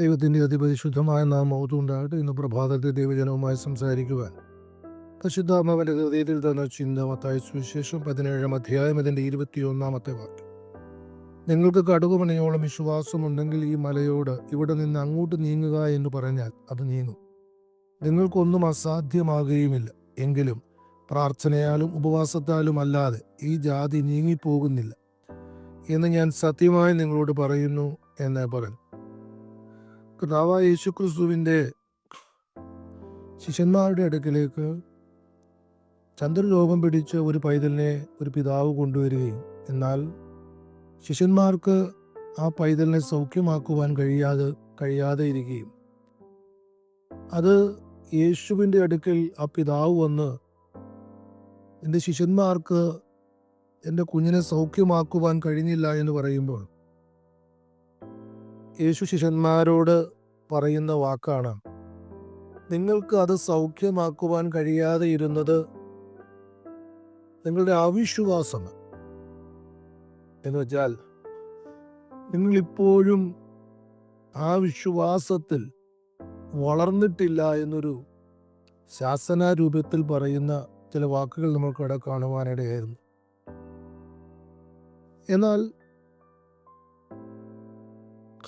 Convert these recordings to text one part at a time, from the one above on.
ദൈവത്തിന്റെ അതിപരിശുദ്ധമായ നാമവും ഉണ്ടാകട്ടെ ഇന്ന് പ്രഭാതത്തിൽ ദൈവജനവുമായി സംസാരിക്കുവാൻ. പരിശുദ്ധാത്മാവിന്റെ ഹൃദയത്തിൽ തന്ന ചിന്ത മത്തായ സുവിശേഷം പതിനേഴാം അധ്യായം അതിന്റെ ഇരുപത്തിയൊന്നാമത്തെ വാക്യം. നിങ്ങൾക്ക് കടുകുമണിയോളം വിശ്വാസമുണ്ടെങ്കിൽ ഈ മലയോട് ഇവിടെ നിന്ന് അങ്ങോട്ട് നീങ്ങുക എന്ന് പറഞ്ഞാൽ അത് നീങ്ങും. നിങ്ങൾക്കൊന്നും അസാധ്യമാകുകയുമില്ല. എങ്കിലും പ്രാർത്ഥനയാലും ഉപവാസത്താലും അല്ലാതെ ഈ ജാതി നീങ്ങിപ്പോകുന്നില്ല. എന്ന് ഞാൻ സത്യമായി നിങ്ങളോട് പറയുന്നു എന്ന് പറഞ്ഞു കർത്താവായ യേശു ക്രിസ്തുവിന്റെ ശിഷ്യന്മാരുടെ അടുക്കിലേക്ക് ചന്ദ്രരോഗം പിടിച്ച ഒരു പൈതലിനെ ഒരു പിതാവ് കൊണ്ടുവരികയും എന്നാൽ ശിഷ്യന്മാർക്ക് ആ പൈതലിനെ സൗഖ്യമാക്കുവാൻ കഴിയാതെ കഴിയാതെ ഇരിക്കുകയും. അത് യേശുവിന്റെ അടുക്കൽ ആ പിതാവ് വന്ന് എന്റെ ശിഷ്യന്മാർക്ക് എന്റെ കുഞ്ഞിനെ സൗഖ്യമാക്കുവാൻ കഴിഞ്ഞില്ല എന്ന് പറയുമ്പോൾ യേശു ശിഷ്യന്മാരോട് പറയുന്ന വാക്കാണ്. നിങ്ങൾക്ക് അത് സൗഖ്യമാക്കുവാൻ കഴിയാതെ ഇരുന്നത് നിങ്ങളുടെ അവിശ്വാസം എന്ന് വെച്ചാൽ നിങ്ങൾ ഇപ്പോഴും ആ വിശ്വാസത്തിൽ വളർന്നിട്ടില്ല എന്നൊരു ശാസനാരൂപത്തിൽ പറയുന്ന ചില വാക്കുകൾ നമുക്ക് ഇവിടെ കാണുവാനിടയായിരുന്നു. എന്നാൽ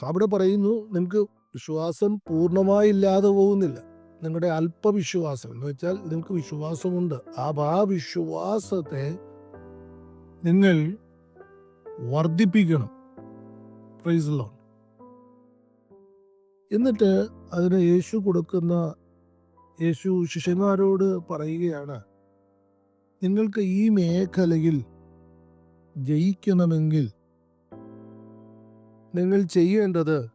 അവിടെ പറയുന്നു നിങ്ങൾക്ക് വിശ്വാസം പൂർണമായി ഇല്ലാതെ പോകുന്നില്ല. നിങ്ങളുടെ അല്പവിശ്വാസം. എന്ന് വെച്ചാൽ നിങ്ങൾക്ക് വിശ്വാസമുണ്ട്. ആ ആ വിശ്വാസത്തെ നിങ്ങൾ വർദ്ധിപ്പിക്കണം. പ്രൈസ് എന്നിട്ട് അതിന് യേശു കൊടുക്കുന്ന യേശു ശിഷ്യന്മാരോട് പറയുകയാണ് നിങ്ങൾക്ക് ഈ മേഖലയിൽ ജയിക്കണമെങ്കിൽ നിങ്ങൾ ചെയ്യേണ്ടത്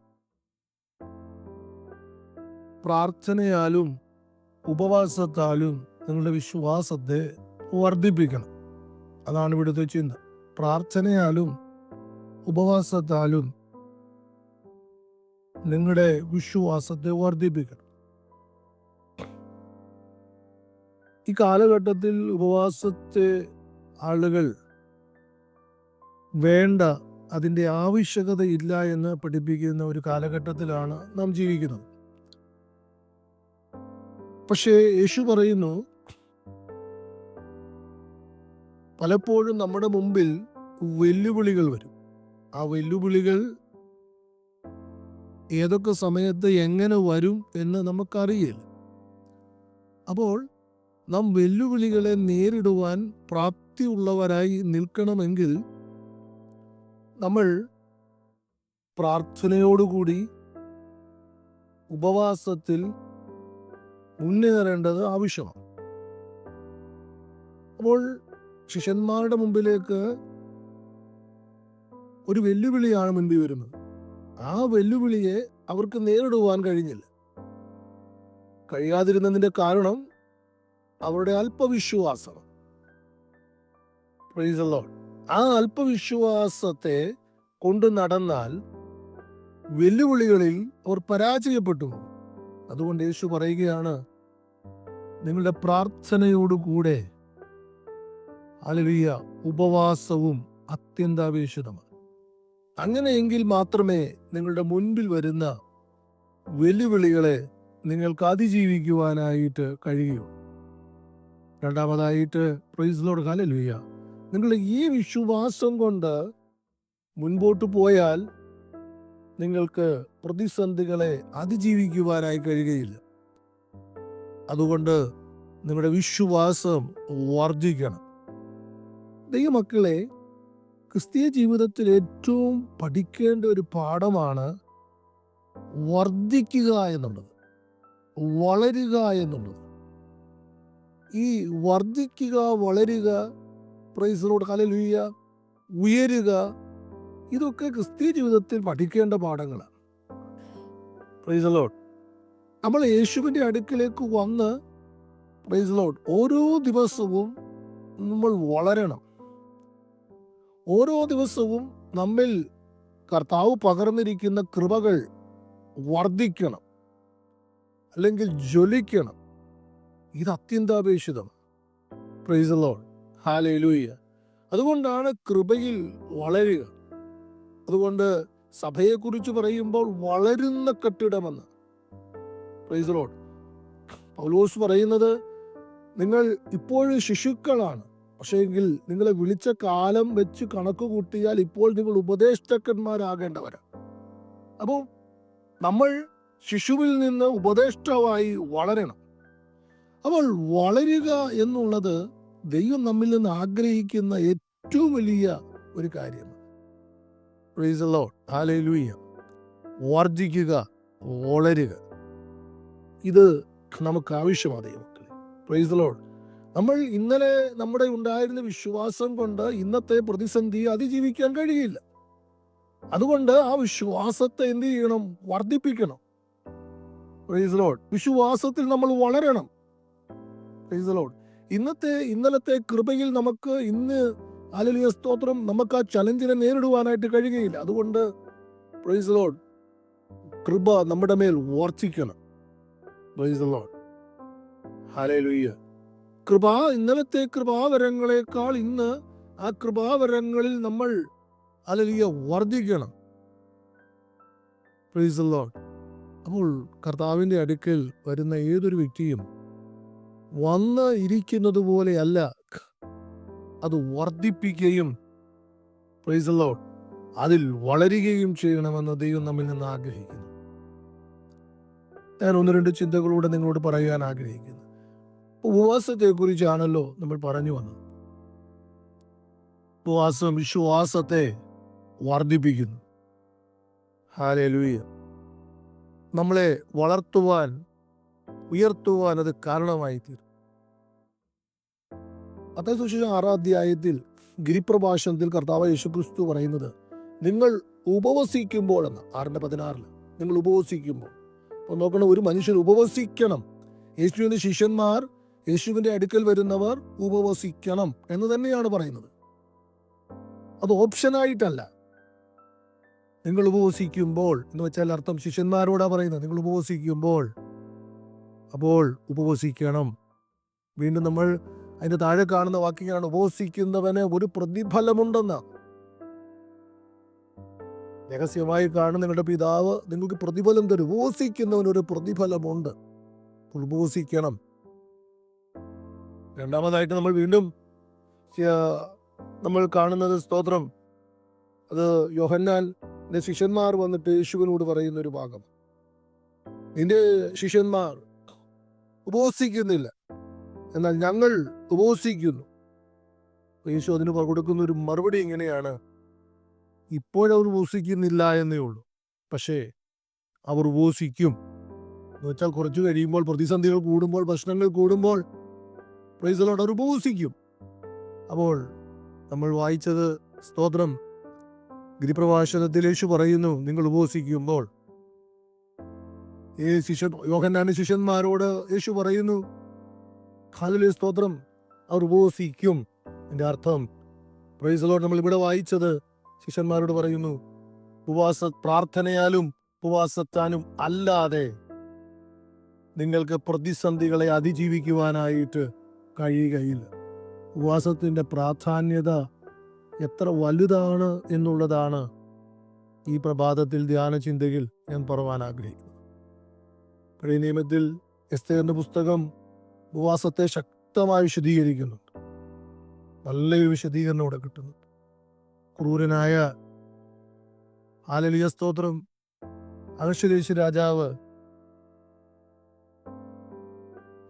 പ്രാർത്ഥനയാലും ഉപവാസത്താലും നിങ്ങളുടെ വിശ്വാസത്തെ വർദ്ധിപ്പിക്കണം. അതാണ് ഇവിടുത്തെ ചിന്ത. പ്രാർത്ഥനയാലും ഉപവാസത്താലും നിങ്ങളുടെ വിശ്വാസത്തെ വർദ്ധിപ്പിക്കണം. ഈ കാലഘട്ടത്തിൽ ഉപവാസത്തെ ആളുകൾ വേണ്ട അതിന്റെ ആവശ്യകത ഇല്ല എന്ന് പഠിപ്പിക്കുന്ന ഒരു കാലഘട്ടത്തിലാണ് നാം ജീവിക്കുന്നത്. പക്ഷേ യേശു പറയുന്നു പലപ്പോഴും നമ്മുടെ മുമ്പിൽ വെല്ലുവിളികൾ വരും. ആ വെല്ലുവിളികൾ ഏതൊക്കെ സമയത്ത് എങ്ങനെ വരും എന്ന് നമുക്കറിയില്ല. അപ്പോൾ നാം വെല്ലുവിളികളെ നേരിടുവാൻ പ്രാപ്തിയുള്ളവരായി നിൽക്കണമെങ്കിൽ നമ്മൾ പ്രാർത്ഥനയോടുകൂടി ഉപവാസത്തിൽ മുന്നേറേണ്ടത് ആവശ്യമാണ്. അപ്പോൾ ശിഷ്യന്മാരുടെ മുമ്പിലേക്ക് ഒരു വെല്ലുവിളിയാണ് മുൻപിൽ വരുന്നത്. ആ വെല്ലുവിളിയെ അവർക്ക് നേരിടുവാൻ കഴിഞ്ഞില്ല. കഴിയാതിരുന്നതിന്റെ കാരണം അവരുടെ അല്പവിശ്വാസം. പ്രൈസ് അല്ലോട്ട്. ആ അല്പവിശ്വാസത്തെ കൊണ്ട് നടന്നാൽ വെല്ലുവിളികളിൽ അവർ പരാജയപ്പെട്ടു. അതുകൊണ്ട് യേശു പറയുകയാണ് നിങ്ങളുടെ പ്രാർത്ഥനയോടുകൂടെ അലലിയ ഉപവാസവും അത്യന്താപേക്ഷിതമാണ്. അങ്ങനെയെങ്കിൽ മാത്രമേ നിങ്ങളുടെ മുൻപിൽ വരുന്ന വെല്ലുവിളികളെ നിങ്ങൾക്ക് അതിജീവിക്കുവാനായിട്ട് കഴിയൂ. രണ്ടാമതായിട്ട് പ്രൈസിലോട് ഹലലുയ്യ നിങ്ങൾ ഈ വിശ്വാസം കൊണ്ട് മുൻപോട്ട് പോയാൽ നിങ്ങൾക്ക് പ്രതിസന്ധികളെ അതിജീവിക്കുവാനായി കഴിയുകയില്ല. അതുകൊണ്ട് നിങ്ങളുടെ വിശ്വാസം വർദ്ധിക്കണം. ദൈവമക്കളെ ക്രിസ്തീയ ജീവിതത്തിൽ ഏറ്റവും പഠിക്കേണ്ട ഒരു പാഠമാണ് വർദ്ധിക്കുക എന്നുള്ളത് വളരുക എന്നുള്ളത്. ഈ വർദ്ധിക്കുക വളരുക പ്രൈസിലോട് കലലുയ്യ ഉയരുക. ഇതൊക്കെ ക്രിസ്തീയ ജീവിതത്തിൽ പഠിക്കേണ്ട പാഠങ്ങളാണ്. പ്രൈസ് ലോഡ് നമ്മൾ യേശുവിന്റെ അടുക്കിലേക്ക് വന്ന് പ്രൈസ് ലോഡ് ഓരോ ദിവസവും നമ്മൾ വളരണം. ഓരോ ദിവസവും നമ്മിൽ കർത്താവ് പകർന്നിരിക്കുന്ന കൃപകൾ വർദ്ധിക്കണം. അല്ലെങ്കിൽ ജ്വലിക്കണം. ഇത് അത്യന്താപേക്ഷിതം പ്രൈസ് ലോഡ് ഹാലയിലൂയ്യ അതുകൊണ്ടാണ് കൃപയിൽ വളരുക. അതുകൊണ്ട് സഭയെക്കുറിച്ച് പറയുമ്പോൾ വളരുന്ന കെട്ടിടമെന്ന്. പ്രൈസ് ലോഡ് പൗലോസ് പറയുന്നത് നിങ്ങൾ ഇപ്പോഴും ശിശുക്കളാണ്. പക്ഷേ എങ്കിൽ നിങ്ങളെ വിളിച്ച കാലം വെച്ച് കണക്ക് കൂട്ടിയാൽ ഇപ്പോൾ നിങ്ങൾ ഉപദേഷ്ടക്കന്മാരാകേണ്ടവരാണ് അപ്പോൾ നമ്മൾ ശിശുവിൽ നിന്ന് ഉപദേഷ്ടാവായി വളരണം. അപ്പോൾ വളരുക എന്നുള്ളത് ദൈവം നമ്മിൽ നിന്ന് ആഗ്രഹിക്കുന്ന ഏറ്റവും വലിയ ഒരു കാര്യമാണ്. Hallelujah. വർദ്ധിക്കുക വളരുക. ഇത് നമുക്ക് ആവശ്യമാണ് ദൈവമക്കളെ. പ്രൈസ് നമ്മൾ ഇന്നലെ നമ്മുടെ ഉണ്ടായിരുന്ന വിശ്വാസം കൊണ്ട് ഇന്നത്തെ പ്രതിസന്ധി അതിജീവിക്കാൻ കഴിയില്ല. അതുകൊണ്ട് ആ വിശ്വാസത്തെ എന്ത് ചെയ്യണം? വർദ്ധിപ്പിക്കണം. പ്രൈസ് ലോഡ് വിശ്വാസത്തിൽ നമ്മൾ വളരണം. പ്രൈസ് ലോഡ് ഇന്നത്തെ ഇന്നലത്തെ കൃപയിൽ നമുക്ക് ഇന്ന് ആലലിയ സ്തോത്രം നമുക്ക് ആ ചലഞ്ചിനെ നേരിടുവാനായിട്ട് കഴിയുകയില്ല. അതുകൊണ്ട് പ്രൈസ് കൃപ നമ്മുടെ മേൽ വർദ്ധിക്കണം പ്രൈസ് കൃപ ഇന്നലത്തെ കൃപാവരങ്ങളെക്കാൾ ഇന്ന് ആ കൃപാവരങ്ങളിൽ നമ്മൾ അലലിയ വർദ്ധിക്കണം പ്രൈസ് അപ്പോൾ കർത്താവിന്റെ അടുക്കൽ വരുന്ന ഏതൊരു വ്യക്തിയും വന്ന് ഇരിക്കുന്നത് പോലെയല്ല. അത് വർദ്ധിപ്പിക്കുകയും പ്രൈസ് ലോഡ് അതിൽ വളരുകയും ചെയ്യണമെന്ന് ദൈവം നമ്മിൽ നിന്ന് ആഗ്രഹിക്കുന്നു. ഞാൻ ഒന്ന് രണ്ട് ചിന്തകളൂടെ നിങ്ങളോട് പറയാൻ ആഗ്രഹിക്കുന്നു. ഉപവാസത്തെ കുറിച്ചാണല്ലോ നമ്മൾ പറഞ്ഞു വന്നത്. ഉപവാസം വിശ്വാസത്തെ വർദ്ധിപ്പിക്കുന്നു. ഹാലേ ലൂയ നമ്മളെ വളർത്തുവാൻ ഉയർത്തുവാൻ അത് കാരണമായി തീരും അതേ സുശേഷം ആറാം അധ്യായത്തിൽ ഗിരിപ്രഭാഷണത്തിൽ കർത്താവ് യേശുക്രിസ്തു പറയുന്നത് നിങ്ങൾ ഉപവസിക്കുമ്പോൾ ഉപവസിക്കുമ്പോഴെന്ന് ആറിന്റെ പതിനാറിൽ നിങ്ങൾ ഉപവസിക്കുമ്പോൾ. അപ്പോൾ നോക്കണം ഒരു മനുഷ്യൻ ഉപവസിക്കണം. യേശുവിന്റെ ശിഷ്യന്മാർ യേശുവിന്റെ അടുക്കൽ വരുന്നവർ ഉപവസിക്കണം എന്ന് തന്നെയാണ് പറയുന്നത്. അത് ഓപ്ഷനായിട്ടല്ല. നിങ്ങൾ ഉപവസിക്കുമ്പോൾ എന്ന് വെച്ചാൽ അർത്ഥം ശിഷ്യന്മാരോടാണ് പറയുന്നത് നിങ്ങൾ ഉപവസിക്കുമ്പോൾ. അപ്പോൾ ഉപവസിക്കണം. വീണ്ടും നമ്മൾ അതിന്റെ താഴെ കാണുന്ന വാക്യങ്ങളാണ് ഉപവസിക്കുന്നവന് ഒരു പ്രതിഫലമുണ്ടെന്ന്. രഹസ്യമായി കാണുന്ന നിങ്ങളുടെ പിതാവ് നിങ്ങൾക്ക് പ്രതിഫലം തരും. ഉപവസിക്കുന്നവന് ഒരു പ്രതിഫലമുണ്ട്. ഉപവസിക്കണം. രണ്ടാമതായിട്ട് നമ്മൾ വീണ്ടും നമ്മൾ കാണുന്നത് സ്തോത്രം. അത് യോഹന്നാൻ ശിഷ്യന്മാർ വന്നിട്ട് യേശുവിനോട് പറയുന്ന ഒരു ഭാഗം. നിന്റെ ശിഷ്യന്മാർ ഉപവസിക്കുന്നില്ല. എന്നാൽ ഞങ്ങൾ ഉപവസിക്കുന്നു. യേശു അതിന് കൊടുക്കുന്ന ഒരു മറുപടി ഇങ്ങനെയാണ്. ഇപ്പോഴവർ ഉപസിക്കുന്നില്ല എന്നേ ഉള്ളൂ. പക്ഷേ അവർ ഉപസിക്കും എന്ന് വെച്ചാൽ കുറച്ച് കഴിയുമ്പോൾ പ്രതിസന്ധികൾ കൂടുമ്പോൾ പ്രശ്നങ്ങൾ കൂടുമ്പോൾ പ്രൈസലോട് അവർ ഉപവസിക്കും. അപ്പോൾ നമ്മൾ വായിച്ചത് സ്തോത്രം. ഗിരിപ്രഭാഷണത്തിൽ യേശു പറയുന്നു നിങ്ങൾ ഉപവസിക്കുമ്പോൾ ഈ ശിഷ്യൻ യോഹന്നാന്റെ ശിഷ്യന്മാരോട് യേശു പറയുന്നു ഹാലലി സ്തോത്രം. അവർ ഉപവസിക്കും. എന്റെ അർത്ഥം പ്രൈസലോട് നമ്മൾ ഇവിടെ വായിച്ചത്. ശിഷ്യന്മാരോട് പറയുന്നു ഉപവാസ പ്രാർത്ഥനയാലും ഉപവാസത്താനും അല്ലാതെ നിങ്ങൾക്ക് പ്രതിസന്ധികളെ അതിജീവിക്കുവാനായിട്ട് കഴിയുകയില്ല. ഉപവാസത്തിന്റെ പ്രാധാന്യത എത്ര വലുതാണ് എന്നുള്ളതാണ് ഈ പ്രഭാതത്തിൽ ധ്യാന ചിന്തയിൽ ഞാൻ പറവാൻ ആഗ്രഹിക്കുന്നത്. പഴയ നിയമത്തിൽ എസ്തേറിന്റെ പുസ്തകം ഉപവാസത്തെ ശക്തമായി വിശദീകരിക്കുന്നുണ്ട്. നല്ലൊരു വിശദീകരണം ഇവിടെ കിട്ടുന്നു. ക്രൂരനായ ആലലിയ സ്തോത്രം. അഹശ്വരേശ് രാജാവ്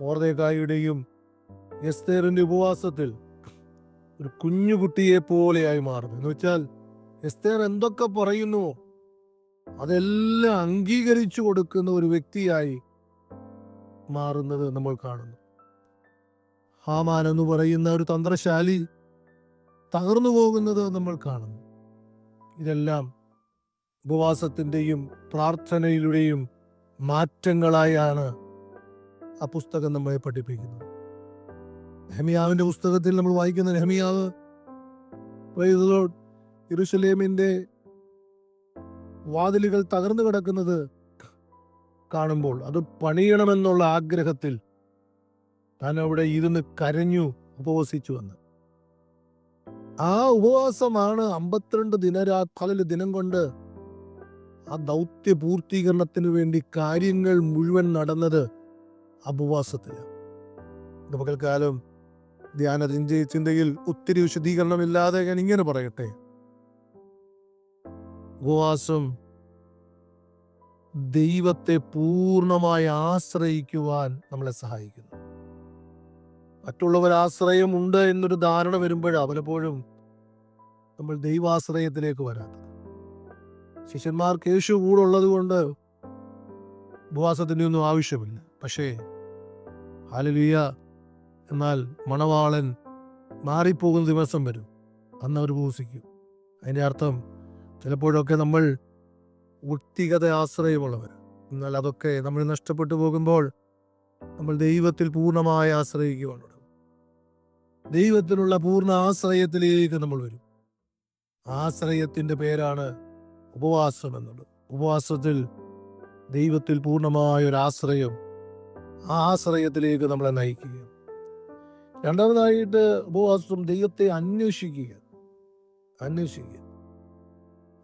മോർദേക്കായുടെയും എസ്തേറിന്റെ ഉപവാസത്തിൽ ഒരു കുഞ്ഞുകുട്ടിയെ പോലെയായി മാറുന്നു. എന്ന് വെച്ചാൽ എസ്തേർ എന്തൊക്കെ പറയുന്നുവോ അതെല്ലാം അംഗീകരിച്ചു കൊടുക്കുന്ന ഒരു വ്യക്തിയായി മാറുന്നത് നമ്മൾ കാണുന്നു. ഹാമാൻ എന്ന് പറയുന്ന ഒരു തന്ത്രശാലി തകർന്നു പോകുന്നത് നമ്മൾ കാണുന്നു. ഇതെല്ലാം ഉപവാസത്തിന്റെയും പ്രാർത്ഥനയിലൂടെയും മാറ്റങ്ങളായാണ് ആ പുസ്തകം നമ്മളെ പഠിപ്പിക്കുന്നത്. ഹെമിയാവിന്റെ പുസ്തകത്തിൽ നമ്മൾ വായിക്കുന്ന നെഹമിയാവ് ഇറുസലേമിന്റെ വാതിലുകൾ തകർന്നു കിടക്കുന്നത് കാണുമ്പോൾ അത് പണിയണമെന്നുള്ള ആഗ്രഹത്തിൽ താൻ അവിടെ ഇരുന്ന് കരഞ്ഞു ഉപവസിച്ചു എന്ന് ആ ഉപവാസമാണ് അമ്പത്തിരണ്ട് ദിനരാ ദിനം കൊണ്ട് ആ ദൗത്യ പൂർത്തീകരണത്തിന് വേണ്ടി കാര്യങ്ങൾ മുഴുവൻ നടന്നത് ഉപവാസത്തിലാണ് പകൽക്കാലം ധ്യാന ചിന്ത ചിന്തയിൽ ഒത്തിരി വിശദീകരണമില്ലാതെ ഞാൻ ഇങ്ങനെ പറയട്ടെ? ഉപവാസം ദൈവത്തെ പൂർണമായി ആശ്രയിക്കുവാൻ നമ്മളെ സഹായിക്കുന്നു. മറ്റുള്ളവർ ആശ്രയമുണ്ട് എന്നൊരു ധാരണ വരുമ്പോഴാണ് പലപ്പോഴും നമ്മൾ ദൈവാശ്രയത്തിലേക്ക് വരാത്തത്. ശിഷ്യന്മാർക്ക് യേശു കൂടെ ഉള്ളത് കൊണ്ട് ഉപവാസത്തിന്റെ ഒന്നും ആവശ്യമില്ല. പക്ഷേ ഹാലലിയ എന്നാൽ മണവാളൻ മാറിപ്പോകുന്ന ദിവസം വരും. അന്ന് അവർ ഉപവസിക്കും അതിന്റെ അർത്ഥം ചിലപ്പോഴൊക്കെ നമ്മൾ വ്യക്തിഗത ആശ്രയമുള്ളവർ. എന്നാൽ അതൊക്കെ നമ്മൾ നഷ്ടപ്പെട്ടു പോകുമ്പോൾ നമ്മൾ ദൈവത്തിൽ പൂർണമായി ആശ്രയിക്കുവാണ് ദൈവത്തിനുള്ള പൂർണ ആശ്രയത്തിലേക്ക് നമ്മൾ വരും. ആശ്രയത്തിന്റെ പേരാണ് ഉപവാസം എന്നുള്ളത്. ഉപവാസത്തിൽ ദൈവത്തിൽ പൂർണമായ ഒരു ആശ്രയം ആ ആശ്രയത്തിലേക്ക് നമ്മളെ നയിക്കുക രണ്ടാമതായിട്ട് ഉപവാസം ദൈവത്തെ അന്വേഷിക്കുക. അന്വേഷിക്കുക.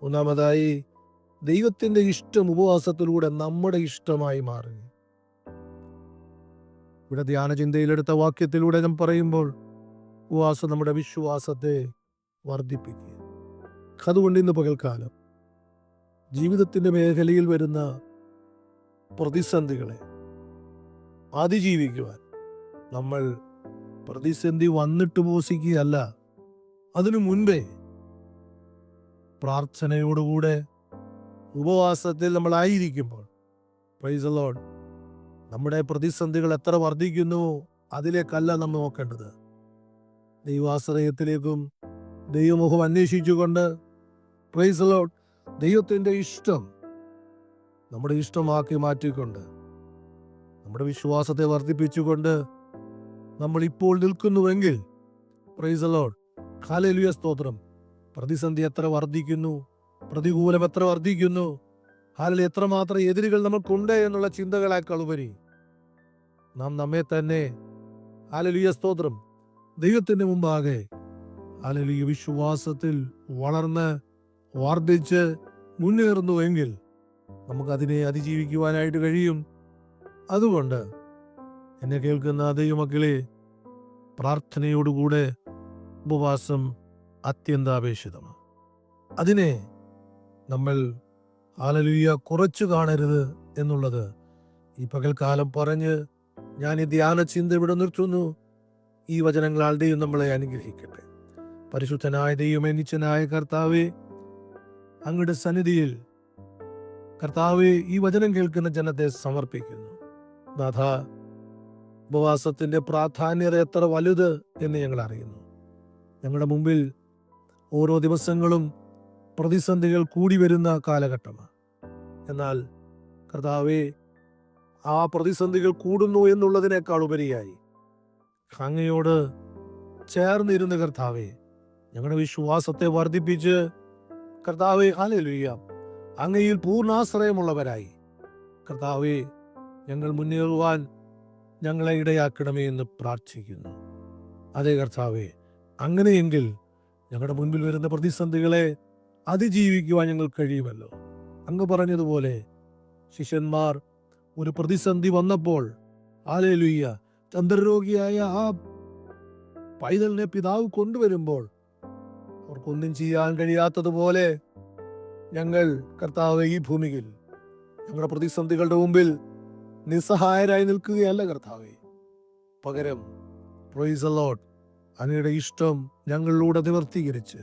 മൂന്നാമതായി ദൈവത്തിന്റെ ഇഷ്ടം ഉപവാസത്തിലൂടെ നമ്മുടെ ഇഷ്ടമായി മാറുക ഇവിടെ ധ്യാനചിന്തയിലെടുത്ത വാക്യത്തിലൂടെ ഞാൻ പറയുമ്പോൾ ഉപവാസം നമ്മുടെ വിശ്വാസത്തെ വർദ്ധിപ്പിക്കുക. അതുകൊണ്ട് ഇന്ന് പകൽക്കാലം ജീവിതത്തിന്റെ മേഖലയിൽ വരുന്ന പ്രതിസന്ധികളെ അതിജീവിക്കുവാൻ നമ്മൾ പ്രതിസന്ധി വന്നിട്ട് പോസിക്കുകയല്ല അതിനു മുൻപേ പ്രാർത്ഥനയോടുകൂടെ ഉപവാസത്തിൽ നമ്മളായിരിക്കുമ്പോൾ. പ്രൈസ് നമ്മുടെ പ്രതിസന്ധികൾ എത്ര വർദ്ധിക്കുന്നുവോ അതിലേക്കല്ല നമ്മൾ നോക്കേണ്ടത്. ദൈവാശ്രയത്തിലേക്കും ദൈവമുഖം അന്വേഷിച്ചുകൊണ്ട് പ്രൈസ് ദൈവത്തിന്റെ ഇഷ്ടം നമ്മുടെ ഇഷ്ടമാക്കി മാറ്റിക്കൊണ്ട് നമ്മുടെ വിശ്വാസത്തെ വർദ്ധിപ്പിച്ചുകൊണ്ട് നമ്മൾ ഇപ്പോൾ നിൽക്കുന്നുവെങ്കിൽ പ്രൈസ് ഹാലലുയ സ്തോത്രം. പ്രതിസന്ധി എത്ര വർദ്ധിക്കുന്നു പ്രതികൂലം എത്ര വർദ്ധിക്കുന്നു. അല്ലെങ്കിൽ എത്രമാത്രം എതിരുകൾ നമുക്കുണ്ട് എന്നുള്ള ചിന്തകളേക്കാൾ ഉപരി. നാം നമ്മെ തന്നെ. അലലിയ സ്തോത്രം. ദൈവത്തിന്റെ മുമ്പാകെ. അലലിയ വിശ്വാസത്തിൽ വളർന്ന് വർദ്ധിച്ച് മുന്നേറുന്നുവെങ്കിൽ നമുക്കതിനെ അതിജീവിക്കുവാനായിട്ട് കഴിയും. അതുകൊണ്ട് എന്നെ കേൾക്കുന്ന ദൈവമക്കളെ പ്രാർത്ഥനയോടുകൂടെ ഉപവാസം അത്യന്താപേക്ഷിതമാണ്. അതിനെ നമ്മൾ ആലലുയ്യ കുറച്ചു കാണരുത് എന്നുള്ളത്. ഈ പകൽക്കാലം പറഞ്ഞ് ഞാൻ ഈ ധ്യാന ചിന്ത ഇവിടെ നിർത്തുന്നു. ഈ വചനങ്ങളാൽ ദൈവം നമ്മളെ അനുഗ്രഹിക്കട്ടെ. പരിശുദ്ധനായ ദൈവമേ നിച്ചനായ കർത്താവെ അങ്ങയുടെ സന്നിധിയിൽ കർത്താവെ ഈ വചനം കേൾക്കുന്ന ജനത്തെ സമർപ്പിക്കുന്നു. നാഥ ഉപവാസത്തിന്റെ പ്രാധാന്യത എത്ര വലുത് എന്ന് ഞങ്ങൾ അറിയുന്നു. ഞങ്ങളുടെ മുമ്പിൽ ഓരോ ദിവസങ്ങളും പ്രതിസന്ധികൾ കൂടി വരുന്ന കാലഘട്ടമാണ്. എന്നാൽ കർത്താവെ ആ പ്രതിസന്ധികൾ കൂടുന്നു എന്നുള്ളതിനേക്കാൾ ഉപരിയായി അങ്ങയോട് ചേർന്നിരുന്ന കർത്താവെ ഞങ്ങളുടെ വിശ്വാസത്തെ വർദ്ധിപ്പിച്ച് കർത്താവെ ഹാലലുയ്യ അങ്ങയിൽ പൂർണാശ്രയമുള്ളവരായി. കർത്താവെ ഞങ്ങൾ മുന്നേറുവാൻ ഞങ്ങളെ ഇടയാക്കണമേ എന്ന് പ്രാർത്ഥിക്കുന്നു. അതേ കർത്താവെ അങ്ങനെയെങ്കിൽ ഞങ്ങളുടെ മുൻപിൽ വരുന്ന പ്രതിസന്ധികളെ അതിജീവിക്കുവാൻ ഞങ്ങൾ കഴിയുമല്ലോ. അങ്ങ് പറഞ്ഞതുപോലെ ശിഷ്യന്മാർ ഒരു പ്രതിസന്ധി വന്നപ്പോൾ ആലേലുയ്യ ചന്ദ്രരോഗിയായ ആ പൈതലിനെ പിതാവ് കൊണ്ടുവരുമ്പോൾ അവർക്കൊന്നും ചെയ്യാൻ കഴിയാത്തതുപോലെ ഞങ്ങൾ കർത്താവ് ഈ ഭൂമിയിൽ ഞങ്ങളുടെ പ്രതിസന്ധികളുടെ മുമ്പിൽ നിസ്സഹായരായി നിൽക്കുകയല്ല കർത്താവെ. പകരം പ്രൊയ്സ് അങ്ങയുടെ ഇഷ്ടം ഞങ്ങളിലൂടെ നിവർത്തീകരിച്ച്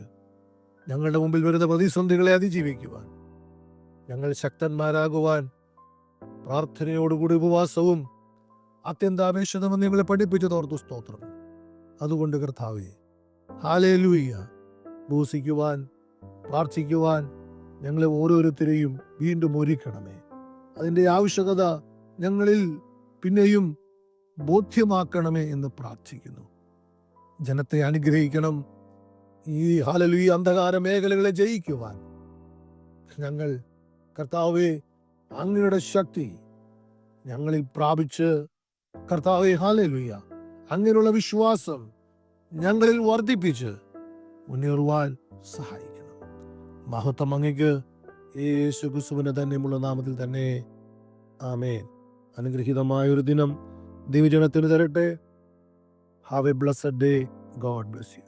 ഞങ്ങളുടെ മുമ്പിൽ വരുന്ന പ്രതിസന്ധികളെ അതിജീവിക്കുവാൻ ഞങ്ങൾ ശക്തന്മാരാകുവാൻ പ്രാർത്ഥനയോടുകൂടി ഉപവാസവും അത്യന്താപേക്ഷിതമെന്ന് ഞങ്ങളെ പഠിപ്പിച്ചു തോർത്തു സ്തോത്രം. അതുകൊണ്ട് കർത്താവെ ഹാലേ ലൂയ്യ ഭൂസിക്കുവാൻ പ്രാർത്ഥിക്കുവാൻ ഞങ്ങളെ ഓരോരുത്തരെയും വീണ്ടും ഒരുക്കണമേ. അതിന്റെ ആവശ്യകത ഞങ്ങളിൽ പിന്നെയും ബോധ്യമാക്കണമേ എന്ന് പ്രാർത്ഥിക്കുന്നു. ജനത്തെ അനുഗ്രഹിക്കണം ഈ ഹാലലു ഈ അന്ധകാര മേഖലകളെ ജയിക്കുവാൻ ഞങ്ങൾ കർത്താവെ അങ്ങയുടെ ശക്തി ഞങ്ങളിൽ പ്രാപിച്ച് കർത്താവെ ഹാലലുയ്യ അങ്ങനെയുള്ള വിശ്വാസം ഞങ്ങളിൽ വർദ്ധിപ്പിച്ച് മുന്നേറുവാൻ സഹായിക്കണം. മഹത്വം അങ്ങക്ക് യേശു ക്രിസ്തുവിന്റെ തന്നെയുമുള്ള നാമത്തിൽ തന്നെ. ആമേൻ. അനുഗ്രഹീതമായ ഒരു ദിനം ദൈവജനത്തിന് തരട്ടെ. Have a blessed day God bless you